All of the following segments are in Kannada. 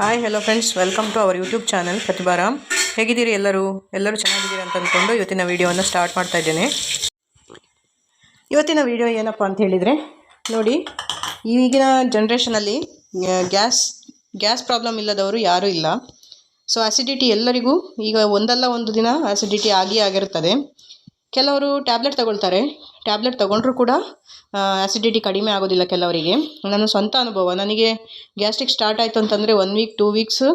Hi hello friends welcome to our YouTube channel Pratibharam ಹೇಗಿದ್ದೀರಿ ಎಲ್ಲರೂ? ಎಲ್ಲರೂ ಚೆನ್ನಾಗಿದ್ದೀರಿ ಅಂತ ಅಂದ್ಕೊಂಡು ಇವತ್ತಿನ ವೀಡಿಯೋವನ್ನು ಸ್ಟಾರ್ಟ್ ಮಾಡ್ತಾ ಇದ್ದೇನೆ. ಇವತ್ತಿನ ವಿಡಿಯೋ ಏನಪ್ಪ ಅಂತ ಹೇಳಿದರೆ, ನೋಡಿ, ಈಗಿನ ಜನ್ರೇಷನಲ್ಲಿ ಗ್ಯಾಸ್ ಗ್ಯಾಸ್ ಪ್ರಾಬ್ಲಮ್ ಇಲ್ಲದವರು ಯಾರೂ ಇಲ್ಲ. ಸೊ ಆ್ಯಸಿಡಿಟಿ ಎಲ್ಲರಿಗೂ ಈಗ ಒಂದಲ್ಲ ಒಂದು ದಿನ ಆ್ಯಸಿಡಿಟಿ ಆಗಿ ಆಗಿರುತ್ತದೆ ಕೆಲವರು ಟ್ಯಾಬ್ಲೆಟ್ ತಗೊಳ್ತಾರೆ. ಟ್ಯಾಬ್ಲೆಟ್ ತಗೊಂಡ್ರೂ ಕೂಡ ಆ್ಯಸಿಡಿಟಿ ಕಡಿಮೆ ಆಗೋದಿಲ್ಲ ಕೆಲವರಿಗೆ. ನನ್ನ ಸ್ವಂತ ಅನುಭವ. ನನಗೆ ಗ್ಯಾಸ್ಟ್ರಿಕ್ ಸ್ಟಾರ್ಟ್ ಆಯಿತು ಅಂತಂದರೆ ಒನ್ ವೀಕ್ ಟೂ ವೀಕ್ಸ್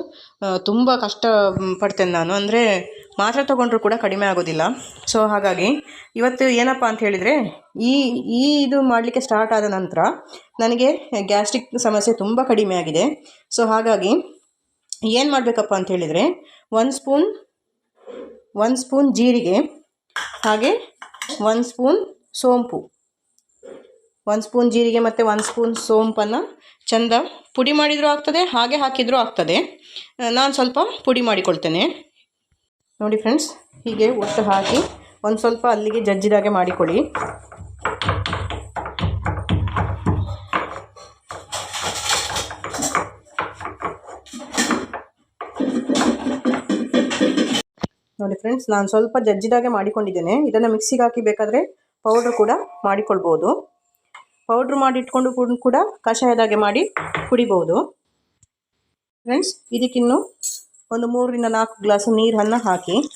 ತುಂಬ ಕಷ್ಟ ಪಡ್ತೇನೆ ನಾನು. ಅಂದರೆ ಮಾತ್ರೆ ತಗೊಂಡ್ರೂ ಕೂಡ ಕಡಿಮೆ ಆಗೋದಿಲ್ಲ. ಸೊ ಹಾಗಾಗಿ ಇವತ್ತು ಏನಪ್ಪ ಅಂತ ಹೇಳಿದರೆ, ಈ ಈ ಇದು ಮಾಡಲಿಕ್ಕೆ ಸ್ಟಾರ್ಟ್ ಆದ ನಂತರ ನನಗೆ ಗ್ಯಾಸ್ಟ್ರಿಕ್ ಸಮಸ್ಯೆ ತುಂಬ ಕಡಿಮೆ ಆಗಿದೆ. ಸೊ ಹಾಗಾಗಿ ಏನು ಮಾಡಬೇಕಪ್ಪ ಅಂತ ಹೇಳಿದರೆ ಒಂದು ಸ್ಪೂನ್ ಒಂದು ಸ್ಪೂನ್ ಜೀರಿಗೆ ಹಾಗೆ ಒಂದು ಸ್ಪೂನ್ ಸೋಂಪು. ಒಂದು ಸ್ಪೂನ್ ಜೀರಿಗೆ ಮತ್ತು ಒನ್ ಸ್ಪೂನ್ ಸೋಂಪನ್ನು ಚೆಂದ ಪುಡಿ ಮಾಡಿದರೂ ಆಗ್ತದೆ, ಹಾಗೆ ಹಾಕಿದರೂ ಆಗ್ತದೆ. ನಾನು ಸ್ವಲ್ಪ ಪುಡಿ ಮಾಡಿಕೊಳ್ತೇನೆ. ನೋಡಿ ಫ್ರೆಂಡ್ಸ್ ಹೀಗೆ ಒಟ್ಟು ಹಾಕಿ ಒಂದು ಸ್ವಲ್ಪ ಅಲ್ಲಿಗೆ ಜಜ್ಜಿದಾಗೆ ಮಾಡಿಕೊಡಿ. ನೋಡಿ ಫ್ರೆಂಡ್ಸ್ ನಾನು ಸ್ವಲ್ಪ ಜಜ್ಜಿದಾಗೆ ಮಾಡಿಕೊಂಡಿದ್ದೇನೆ. ಇದನ್ನು ಮಿಕ್ಸಿಗೆ ಹಾಕಿ ಬೇಕಾದರೆ ಪೌಡ್ರ್ ಕೂಡ ಮಾಡಿಕೊಳ್ಬೋದು. ಪೌಡ್ರ್ ಮಾಡಿ ಇಟ್ಕೊಂಡು ಕೂಡ- ಕೂಡ ಕಷಾಯದಾಗೆ ಮಾಡಿ ಕುಡಿಬೋದು. ಫ್ರೆಂಡ್ಸ್ ಇದಕ್ಕಿನ್ನು ಒಂದು ಮೂರರಿಂದ ನಾಲ್ಕು ಗ್ಲಾಸ್ ನೀರನ್ನು ಹಾಕಿ.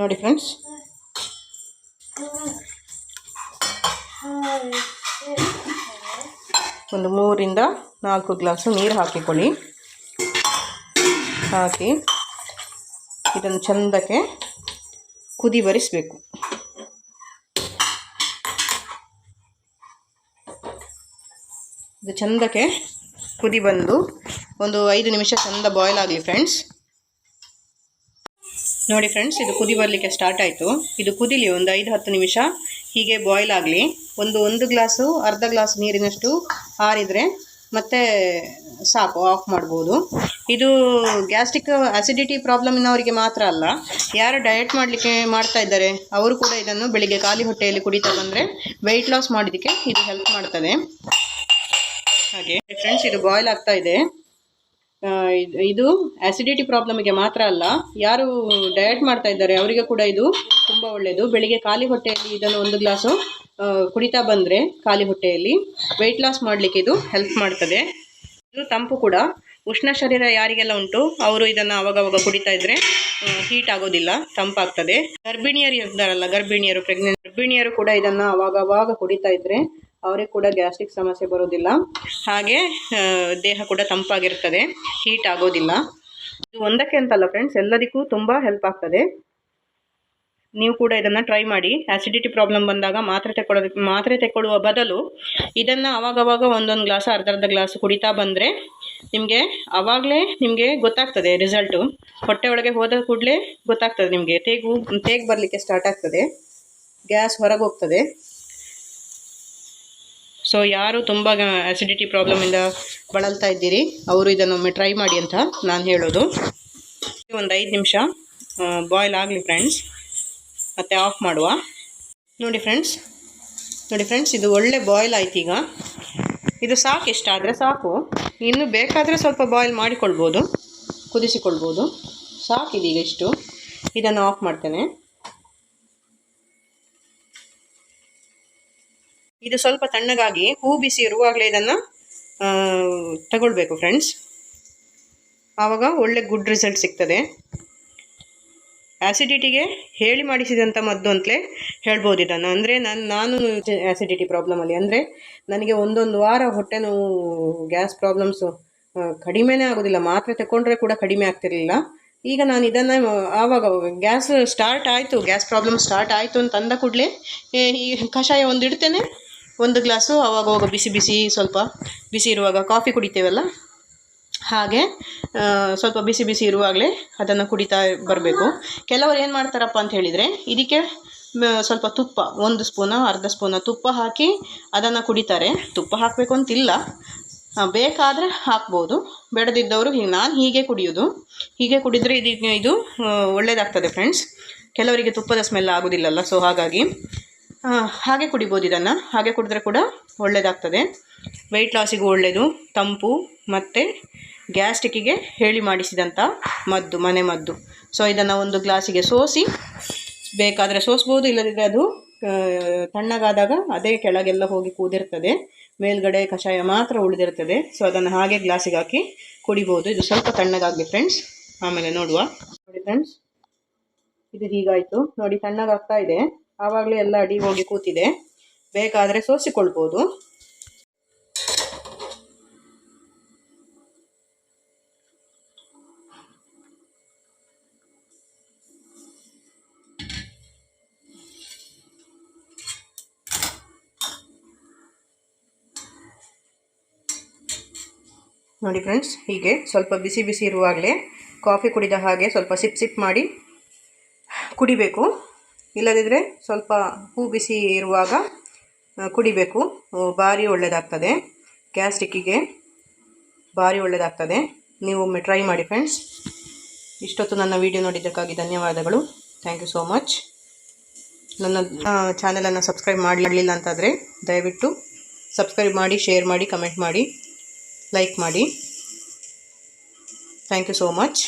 ನೋಡಿ ಫ್ರೆಂಡ್ಸ್. ಒಂದು ಮೂರಿಂದ ನಾಲ್ಕು ಗ್ಲಾಸು ನೀರು ಹಾಕಿಕೊಳ್ಳಿ. ಹಾಕಿ ಇದನ್ನು ಚೆಂದಕ್ಕೆ ಕುದಿ ಬರಿಸಬೇಕು ಇದು ಚೆಂದಕ್ಕೆ ಕುದಿ ಬಂದು ಒಂದು ಐದು ನಿಮಿಷ ಚೆಂದ ಬಾಯ್ಲ್ ಆಗಲಿ ಫ್ರೆಂಡ್ಸ್. ನೋಡಿ ಫ್ರೆಂಡ್ಸ್ ಇದು ಕುದಿ ಬರಲಿಕ್ಕೆ ಸ್ಟಾರ್ಟ್ ಆಯಿತು. ಇದು ಕುದಿಲಿ ಒಂದು ಐದು, ಹತ್ತು ನಿಮಿಷ. ಹೀಗೆ ಬಾಯ್ಲ್ ಆಗಲಿ. ಒಂದು ಒಂದು ಗ್ಲಾಸು, ಅರ್ಧ ಗ್ಲಾಸ್ ನೀರಿನಷ್ಟು ಆರಿದರೆ ಮತ್ತೆ ಸಾಕು ಆಫ್ ಮಾಡ್ಬೋದು. ಇದು ಗ್ಯಾಸ್ಟ್ರಿಕ್ ಅಸಿಡಿಟಿ ಪ್ರಾಬ್ಲಮ್ನವರಿಗೆ ಮಾತ್ರ ಅಲ್ಲ. ಯಾರು ಡಯಟ್ ಮಾಡಲಿಕ್ಕೆ ಮಾಡ್ತಾ ಇದ್ದಾರೆ, ಅವರು ಕೂಡ ಇದನ್ನು ಬೆಳಿಗ್ಗೆ ಖಾಲಿ ಹೊಟ್ಟೆಯಲ್ಲಿ ಕುಡಿತಾ ಬಂದರೆ ವೆಯ್ಟ್ ಲಾಸ್ ಮಾಡೋದಕ್ಕೆ ಇದು ಹೆಲ್ಪ್ ಮಾಡ್ತದೆ. ಹಾಗೆ ಫ್ರೆಂಡ್ಸ್ ಇದು ಬಾಯ್ಲ್ ಆಗ್ತಾ ಇದೆ. ಇದು- ಆಸಿಡಿಟಿ ಪ್ರಾಬ್ಲಮ್ಗೆ ಮಾತ್ರ ಅಲ್ಲ, ಯಾರು ಡಯಟ್ ಮಾಡ್ತಾ ಇದ್ದಾರೆ ಅವರಿಗೆ ಕೂಡ ಇದು ತುಂಬ ಒಳ್ಳೆಯದು ಬೆಳಿಗ್ಗೆ ಖಾಲಿ ಹೊಟ್ಟೆಯಲ್ಲಿ ಇದನ್ನು ಒಂದು ಗ್ಲಾಸು ಕುಡಿತಾ ಬಂದರೆ ಖಾಲಿ ಹೊಟ್ಟೆಯಲ್ಲಿ ವೆಯ್ಟ್ ಲಾಸ್ ಮಾಡಲಿಕ್ಕೆ ಇದು ಹೆಲ್ಪ್ ಮಾಡ್ತದೆ. ಇದು ತಂಪು ಕೂಡ. ಉಷ್ಣ ಶರೀರ ಯಾರಿಗೆಲ್ಲ ಉಂಟು, ಅವರು ಇದನ್ನು ಅವಾಗವಾಗ ಕುಡಿತಾ ಇದ್ರೆ ಹೀಟ್ ಆಗೋದಿಲ್ಲ, ತಂಪಾಗ್ತದೆ. ಗರ್ಭಿಣಿಯರು ಇರ್ತಾರಲ್ಲ ಗರ್ಭಿಣಿಯರು ಪ್ರೆಗ್ನೆಂಟ್ ಗರ್ಭಿಣಿಯರು ಕೂಡ ಇದನ್ನು ಅವಾಗವಾಗ ಕುಡಿತಾ ಇದ್ರೆ ಅವರಿಗೆ ಕೂಡ ಗ್ಯಾಸ್ಟ್ರಿಕ್ ಸಮಸ್ಯೆ ಬರೋದಿಲ್ಲ. ಹಾಗೆ ದೇಹ ಕೂಡ ತಂಪಾಗಿರ್ತದೆ. ಹೀಟ್ ಆಗೋದಿಲ್ಲ. ಇದು ಒಂದಕ್ಕೆ ಅಂತಲ್ಲ ಫ್ರೆಂಡ್ಸ್ ಎಲ್ಲದಕ್ಕೂ ತುಂಬ ಹೆಲ್ಪ್ ಆಗ್ತದೆ. ನೀವು ಕೂಡ ಇದನ್ನು ಟ್ರೈ ಮಾಡಿ. ಆ್ಯಸಿಡಿಟಿ ಪ್ರಾಬ್ಲಮ್ ಬಂದಾಗ ಮಾತ್ರೆ ತಗೊಳ್ಳೋದಕ್ಕೆ ಮಾತ್ರೆ ತಗೊಳ್ಳುವ ಬದಲು ಇದನ್ನು ಅವಾಗವಾಗ ಒಂದೊಂದು ಗ್ಲಾಸ್ ಅರ್ಧ ಅರ್ಧ ಗ್ಲಾಸ್ ಕುಡಿತಾ ಬಂದರೆ ನಿಮಗೆ ಆವಾಗಲೇ ನಿಮಗೆ ಗೊತ್ತಾಗ್ತದೆ ರಿಸಲ್ಟು ಹೊಟ್ಟೆ ಒಳಗೆ ಹೋದ ಕೂಡಲೇ ಗೊತ್ತಾಗ್ತದೆ ನಿಮಗೆ. ತೇಗು, ತೇಗ್ ಬರಲಿಕ್ಕೆ ಸ್ಟಾರ್ಟ್ ಆಗ್ತದೆ. ಗ್ಯಾಸ್ ಹೊರಗೆ ಹೋಗ್ತದೆ. ಸೊ ಯಾರು ತುಂಬ ಆ್ಯಸಿಡಿಟಿ ಪ್ರಾಬ್ಲಮಿಂದ ಬಳಲ್ತಾ ಇದ್ದೀರಿ, ಅವರು ಇದನ್ನೊಮ್ಮೆ ಟ್ರೈ ಮಾಡಿ ಅಂತ ನಾನು ಹೇಳೋದು. ಒಂದು ಐದು ನಿಮಿಷ ಬಾಯ್ಲ್ ಆಗಲಿ ಫ್ರೆಂಡ್ಸ್ ಮತ್ತೆ ಆಫ್ ಮಾಡುವ. ನೋಡಿ ಫ್ರೆಂಡ್ಸ್ ನೋಡಿ ಫ್ರೆಂಡ್ಸ್ ಇದು ಒಳ್ಳೆ ಬಾಯ್ಲ್ ಆಯ್ತು ಈಗ. ಇದು ಸಾಕು ಇಷ್ಟಾದರೆ ಸಾಕು. ಇನ್ನು ಬೇಕಾದರೆ ಸ್ವಲ್ಪ ಬಾಯ್ಲ್ ಮಾಡಿಕೊಳ್ಬೋದು, ಕುದಿಸಿಕೊಳ್ಬೋದು. ಸಾಕಿದೀಗ ಇಷ್ಟು. ಇದನ್ನು ಆಫ್ ಮಾಡ್ತೇನೆ. ಇದು ಸ್ವಲ್ಪ ತಣ್ಣಗಾಗಿ ಹೂ ಬಿಸಿ ಇರುವಾಗಲೇ ಇದನ್ನು ತಗೊಳ್ಬೇಕು ಫ್ರೆಂಡ್ಸ್ ಆವಾಗ ಒಳ್ಳೆ ಗುಡ್ ರಿಸಲ್ಟ್ ಸಿಗ್ತದೆ. ಆ್ಯಸಿಡಿಟಿಗೆ ಹೇಳಿ ಮಾಡಿಸಿದಂಥ ಮದ್ದು ಅಂತಲೇ ಹೇಳ್ಬೋದು ಇದನ್ನು. ಅಂದರೆ ನಾನು ನಾನು ಆ್ಯಸಿಡಿಟಿ ಪ್ರಾಬ್ಲಮಲ್ಲಿ ಅಂದರೆ ನನಗೆ ಒಂದೊಂದು ವಾರ ಹೊಟ್ಟೆ ನೋವು ಗ್ಯಾಸ್ ಪ್ರಾಬ್ಲಮ್ಸು ಕಡಿಮೆನೇ ಆಗೋದಿಲ್ಲ. ಮಾತ್ರೆ ತಗೊಂಡ್ರೆ ಕೂಡ ಕಡಿಮೆ ಆಗ್ತಿರಲಿಲ್ಲ. ಈಗ ನಾನು ಇದನ್ನು, ಆವಾಗ ಗ್ಯಾಸ್ ಸ್ಟಾರ್ಟ್ ಆಯಿತು. ಗ್ಯಾಸ್ ಪ್ರಾಬ್ಲಮ್ ಸ್ಟಾರ್ಟ್ ಆಯಿತು ಅಂತ ಅಂದ ಕೂಡಲೇ, ಈ ಕಷಾಯ ಒಂದು ಇಡ್ತೇನೆ. ಒಂದು ಗ್ಲಾಸು ಅವಾಗವಾಗ ಅವಾಗ ಬಿಸಿ ಬಿಸಿ ಸ್ವಲ್ಪ ಬಿಸಿ ಇರುವಾಗ ಕಾಫಿ ಕುಡಿತೇವಲ್ಲ? ಹಾಗೆ ಸ್ವಲ್ಪ ಬಿಸಿ ಬಿಸಿ ಇರುವಾಗಲೇ ಅದನ್ನು ಕುಡಿತಾ ಬರಬೇಕು. ಕೆಲವರು ಏನು ಮಾಡ್ತಾರಪ್ಪ ಅಂತ ಹೇಳಿದರೆ, ಇದಕ್ಕೆ ಸ್ವಲ್ಪ ತುಪ್ಪ, ಒಂದು ಸ್ಪೂನ, ಅರ್ಧ ಸ್ಪೂನ ತುಪ್ಪ ಹಾಕಿ ಅದನ್ನು ಕುಡಿತಾರೆ. ತುಪ್ಪ ಹಾಕಬೇಕು ಅಂತಿಲ್ಲ. ಬೇಕಾದರೆ ಹಾಕ್ಬೋದು. ಬೇಡದಿದ್ದವರು ಹೀಗೆ, ನಾನು ಹೀಗೆ ಕುಡಿಯೋದು. ಹೀಗೆ ಕುಡಿದರೆ ಇದು ಇದು ಒಳ್ಳೆಯದಾಗ್ತದೆ ಫ್ರೆಂಡ್ಸ್ ಕೆಲವರಿಗೆ ತುಪ್ಪದ ಸ್ಮೆಲ್ ಆಗೋದಿಲ್ಲಲ್ಲ ಸೊ ಹಾಗಾಗಿ ಹಾಗೆ ಕುಡಿಬೋದು ಇದನ್ನು. ಹಾಗೆ ಕುಡಿದ್ರೆ ಕೂಡ ಒಳ್ಳೆಯದಾಗ್ತದೆ ವೆಯ್ಟ್ ಲಾಸಿಗೂ ಒಳ್ಳೆಯದು ತಂಪು ಮತ್ತು ಗ್ಯಾಸ್ಟಿಕ್ಕಿಗೆ ಹೇಳಿ ಮಾಡಿಸಿದಂಥ ಮದ್ದು, ಮನೆ ಮದ್ದು. ಸೊ ಇದನ್ನು ಒಂದು ಗ್ಲಾಸಿಗೆ ಸೋಸಿ, ಬೇಕಾದರೆ ಸೋಸ್ಬೋದು ಇಲ್ಲದಿದ್ದರೆ ಅದು ತಣ್ಣಗಾದಾಗ ಅದೇ ಕೆಳಗೆಲ್ಲ ಹೋಗಿ ಕೂದಿರ್ತದೆ. ಮೇಲ್ಗಡೆ ಕಷಾಯ ಮಾತ್ರ ಉಳಿದಿರ್ತದೆ. ಸೊ ಅದನ್ನು ಹಾಗೆ ಗ್ಲಾಸಿಗೆ ಹಾಕಿ ಕುಡಿಬೋದು. ಇದು ಸ್ವಲ್ಪ ತಣ್ಣಗಾಗಲಿ ಫ್ರೆಂಡ್ಸ್ ಆಮೇಲೆ ನೋಡುವ. ನೋಡಿ ಫ್ರೆಂಡ್ಸ್ ಇದು ಹೀಗಾಯಿತು. ನೋಡಿ, ತಣ್ಣಗಾಗ್ತಾ ಇದೆ. ಆವಾಗಲೇ ಎಲ್ಲ ಅಡಿ ಹೋಗಿ ಕೂತಿದೆ. ಬೇಕಾದರೆ ಸೋಸಿಕೊಳ್ಬೋದು. ನೋಡಿ ಫ್ರೆಂಡ್ಸ್, ಹೀಗೆ ಸ್ವಲ್ಪ ಬಿಸಿ ಬಿಸಿ ಇರುವಾಗಲೇ ಕಾಫಿ ಕುಡಿದ ಹಾಗೆ ಸ್ವಲ್ಪ ಸಿಪ್ ಸಿಪ್ ಮಾಡಿ ಕುಡಿಬೇಕು. ಇಲ್ಲದಿದ್ದರೆ ಸ್ವಲ್ಪ ಹೂ ಬಿಸಿ ಇರುವಾಗ ಕುಡಿಬೇಕು. ಭಾರಿ ಒಳ್ಳೆಯದಾಗ್ತದೆ ಗ್ಯಾಸ್ಟಿಕ್ಕಿಗೆ ಭಾರಿ ಒಳ್ಳೆಯದಾಗ್ತದೆ ನೀವು ಒಮ್ಮೆ ಟ್ರೈ ಮಾಡಿ ಫ್ರೆಂಡ್ಸ್. ಇಷ್ಟೊತ್ತು ನನ್ನ ವಿಡಿಯೋ ನೋಡಿದ್ದಕ್ಕಾಗಿ ಧನ್ಯವಾದಗಳು. Thank you so much. ನನ್ನ ಚಾನಲನ್ನು ಸಬ್ಸ್ಕ್ರೈಬ್ ಮಾಡಲಿಲ್ಲ ಅಂತಾದರೆ ದಯವಿಟ್ಟು ಸಬ್ಸ್ಕ್ರೈಬ್ ಮಾಡಿ, ಶೇರ್ ಮಾಡಿ, ಕಮೆಂಟ್ ಮಾಡಿ, ಲೈಕ್ ಮಾಡಿ. Thank you so much.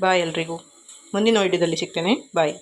Bye ಎಲ್ರಿಗೂ. ಮುಂದಿನ ವಿಡಿಯೋದಲ್ಲಿ ಸಿಗ್ತೇನೆ. ಬಾಯ್